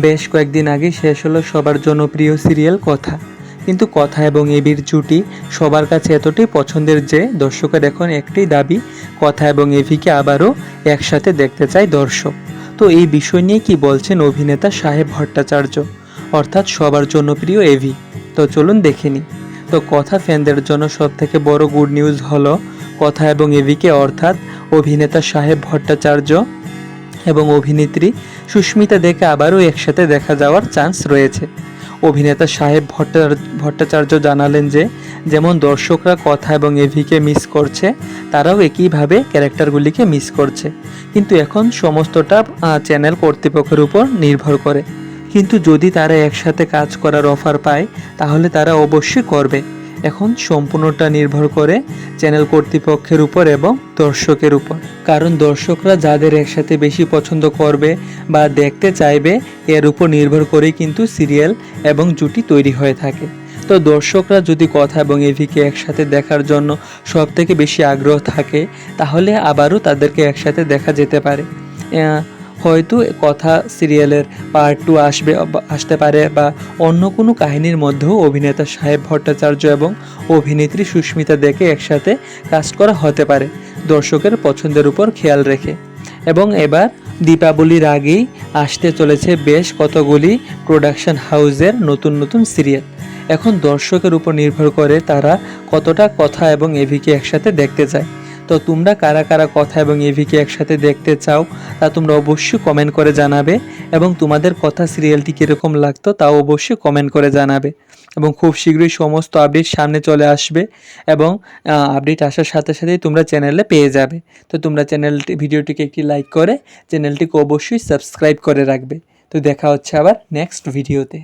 বেশ কয়েকদিন আগে শেষ হলো সবার জনপ্রিয় সিরিয়াল কথা। কিন্তু কথা এবং এবির জুটি সবার কাছে এতটাই পছন্দের যে দর্শকের এখন একটি দাবি, কথা এবং এভিকে আবারও একসাথে দেখতে চায় দর্শক। তো এই বিষয় নিয়ে কি বলছেন অভিনেতা সাহেব ভট্টাচার্য? অর্থাৎ সবার জনপ্রিয় এভি। তো চলুন দেখে নিই। তো কথা ফ্যানদের জন্য সবথেকে বড় গুড নিউজ হলো, কথা এবং এভিকে অর্থাৎ অভিনেতা সাহেব ভট্টাচার্য এবং অভিনেত্রী সুস্মিতা দেখে আবারও একসাথে দেখা যাওয়ার চান্স রয়েছে। অভিনেতা সাহেব ভট্টাচার্য জানালেন যে, যেমন দর্শকরা কথা এবং এভিকে মিস করছে, তারাও একইভাবে ক্যারেক্টারগুলিকে মিস করছে। কিন্তু এখন সমস্তটা চ্যানেল কর্তৃপক্ষের উপর নির্ভর করে। কিন্তু যদি তারা একসাথে কাজ করার অফার পায়, তাহলে তারা অবশ্যই করবে। এখন সম্পূর্ণটা নির্ভর করে চ্যানেল কর্তৃপক্ষের উপর এবং দর্শকের উপর। কারণ দর্শকরা যাদের একসাথে বেশি পছন্দ করবে বা দেখতে চাইবে, এর উপর নির্ভর করেই কিন্তু সিরিয়াল এবং জুটি তৈরি হয়ে থাকে। তো দর্শকরা যদি কথা এবং এভিকে একসাথে দেখার জন্য সব থেকে বেশি আগ্রহ থাকে, তাহলে আবারও তাদেরকে একসাথে দেখা যেতে পারে। হয়তো কথা সিরিয়ালের পার্ট টু আসবে আসতে পারে, বা অন্য কোনো কাহিনীর মধ্যেও অভিনেতা সাহেব ভট্টাচার্য এবং অভিনেত্রী সুস্মিতা দেখে একসাথে কাস্ট করা হতে পারে, দর্শকের পছন্দের উপর খেয়াল রেখে। এবং এবার দীপাবলির আগেই আসতে চলেছে বেশ কতগুলি প্রোডাকশন হাউসের নতুন নতুন সিরিয়াল এখন দর্শকের উপর নির্ভর করে তারা কতটা কথা এবং এভিকে একসাথে দেখতে চায়। তো তোমরা কারা কারা কথা এবং এভিকে একসাথে দেখতে চাও, তা তোমরা অবশ্যই কমেন্ট করে জানাবে এবং তোমাদের কথা সিরিয়ালটি কীরকম লাগতো তাও অবশ্যই কমেন্ট করে জানাবে এবং খুব শীঘ্রই সমস্ত আপডেট সামনে চলে আসবে এবং আপডেট আসার সাথে সাথেই তোমরা চ্যানেলে পেয়ে যাবে। তো তোমরা চ্যানেলটি ভিডিওটিকে একটি লাইক করে চ্যানেলটিকে অবশ্যই সাবস্ক্রাইব করে রাখবে। তো দেখা হচ্ছে আবার নেক্সট ভিডিওতে